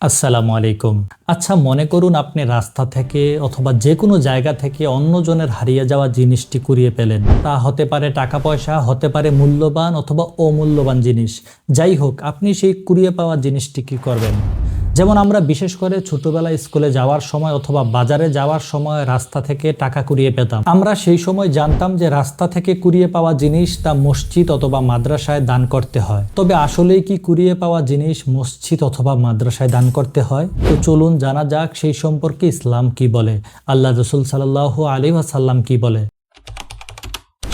আসসালামু আলাইকুম। আচ্ছা মনে করুন আপনি রাস্তা থেকে অথবা যে কোনো জায়গা থেকে অন্যজনের হারিয়ে যাওয়া জিনিসটি কুড়িয়ে পেলেন। তা হতে পারে টাকা পয়সা, হতে পারে মূল্যবান অথবা অমূল্যবান জিনিস। যাই হোক, আপনি সেই কুড়িয়ে পাওয়া জিনিসটি কি করবেন? যেমন আমরা বিশেষ করে ছোটবেলায় স্কুলে যাওয়ার সময় অথবা বাজারে যাওয়ার সময় রাস্তা থেকে টাকা কুড়িয়ে পেতাম। আমরা সেই সময় জানতাম যে রাস্তা থেকে কুড়িয়ে পাওয়া জিনিস তা মসজিদ অথবা মাদ্রাসায় দান করতে হয়। তবে আসলেই কি কুড়িয়ে পাওয়া জিনিস মসজিদ অথবা মাদ্রাসায় দান করতে হয়? তো চলুন জানা যাক সেই সম্পর্কে ইসলাম কি বলে, আল্লাহ রসুল সাল্লাহ আলী ওয়াসাল্লাম কি বলে।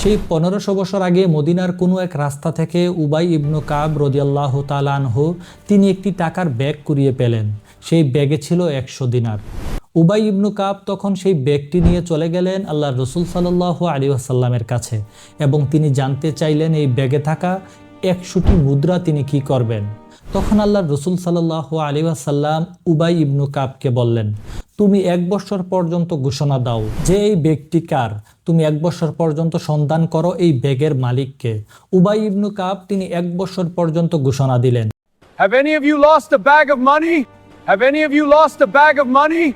সেই পনেরোশো বছর আগে মদিনার কোনো এক রাস্তা থেকে উবাই ইবনু কাব রদিয়াল্লাহ তালানহু তিনি একটি টাকার ব্যাগ কুড়িয়ে পেলেন। সেই ব্যাগে ছিল একশো দিনার। উবাই ইবনু কাব তখন সেই ব্যাগটি নিয়ে চলে গেলেন আল্লাহ রসুল সাল্লাহ আলী আসাল্লামের কাছে এবং তিনি জানতে চাইলেন এই ব্যাগে থাকা একশোটি মুদ্রা তিনি কি করবেন। তখন আল্লাহ রসুল সাল্লাহ আলী আসাল্লাম উবাই ইবনু কাবকে বললেন তুমি এক বছর পর্যন্ত ঘোষণা দাও যে এই ব্যক্তি কার তুমি এক বছর পর্যন্ত সন্ধান করো এই ব্যাগের মালিককে উবাই ইবনু কাব তিনি এক বছর পর্যন্ত ঘোষণা দিলেন Have any of you lost a bag of money? Have any of you lost a bag of money?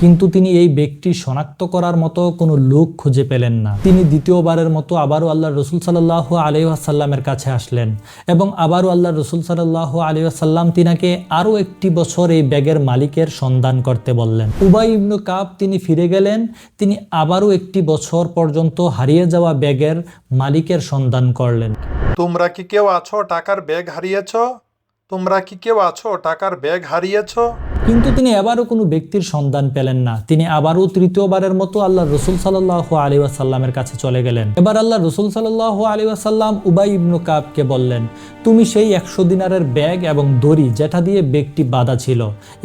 কিন্তু তিনি এই ব্যক্তি শনাক্ত করার মতো কোনো লোক খুঁজে পেলেন না। তিনি দ্বিতীয়বারের মতো আবারও আল্লাহ রসুল সাল্লাহ আলী আসাল্লামের কাছে আসলেন এবং আবারও আল্লাহ রসুল সাল্লাহ আলী আসাল্লাম তিনাকে আরও একটি বছর এই ব্যাগের মালিকের সন্ধান করতে বললেন। উবাই ইবনু কাব তিনি ফিরে গেলেন, তিনি আবারও একটি বছর পর্যন্ত হারিয়ে যাওয়া ব্যাগের মালিকের সন্ধান করলেন। তোমরা কি কেউ আছো টাকার ব্যাগ হারিয়েছ? তোমরা কি কেউ আছো টাকার ব্যাগ হারিয়েছ? কিন্তু তিনি এবারও কোনো ব্যক্তির সন্ধান পেলেন না। তিনি আবারও তৃতীয়বারের মতো আল্লাহ রসুল সাল্লাহ আলী আসাল্লামের কাছে চলে গেলেন। এবার আল্লাহ রসুল সাল্লাহ আলী আসাল্লাম উবাই ইবনু কাবকে বললেন, তুমি সেই একশো দিনারের ব্যাগ এবং দড়ি যেটা দিয়ে ব্যাগটি বাঁধা ছিল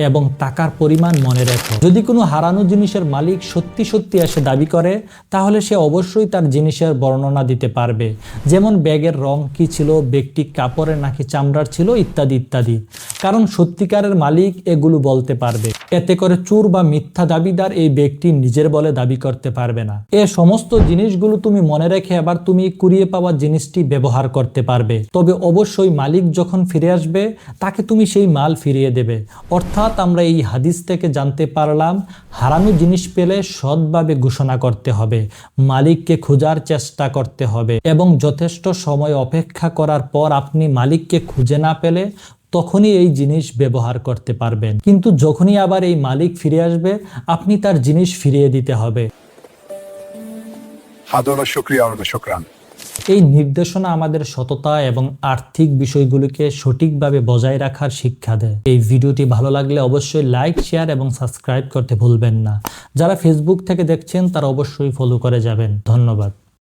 এবং টাকার পরিমাণ মনে রেখো। যদি কোনো হারানো জিনিসের মালিক সত্যি সত্যি এসে দাবি করে, তাহলে সে অবশ্যই তার জিনিসের বর্ণনা দিতে পারবে। যেমন ব্যাগের রং কি ছিল, ব্যক্তি কাপড়ের নাকি চামড়ার ছিল, ইত্যাদি ইত্যাদি। কারণ সত্যিকারের মালিক এগুলো বলতে পারবে। এতে করে চোর বা মিথ্যা দাবিদার এই ব্যক্তি নিজের বলে দাবি করতে পারবে না। এ সমস্ত জিনিসগুলো তুমি মনে রেখে আবার তুমি কুড়িয়ে পাওয়া জিনিসটি ব্যবহার করতে পারবে। তবে অবশ্যই মালিক যখন ফিরে আসবে, তাকে তুমি সেই মাল ফিরিয়ে দেবে। অর্থাৎ আমরা এই হাদিস থেকে জানতে পারলাম হারানো জিনিস পেলে সৎভাবে ঘোষণা করতে হবে। মালিককে খোঁজার চেষ্টা করতে হবে এবং যথেষ্ট সময় অপেক্ষা করার পর আপনি মালিককে খুঁজে না পেলে তখনই এই জিনিস ব্যবহার করতে পারবেন। কিন্তু যখনই আবার এই মালিক ফিরে আসবে আপনি তার জিনিস ফিরিয়ে দিতে হবে। এই নির্দেশনা আমাদের সততা এবং আর্থিক বিষয়গুলিকে সঠিকভাবে বজায় রাখার শিক্ষা দেয়। এই ভিডিওটি ভালো লাগলে অবশ্যই লাইক শেয়ার এবং সাবস্ক্রাইব করতে ভুলবেন না। যারা ফেসবুক থেকে দেখছেন তারা অবশ্যই ফলো করে যাবেন। ধন্যবাদ।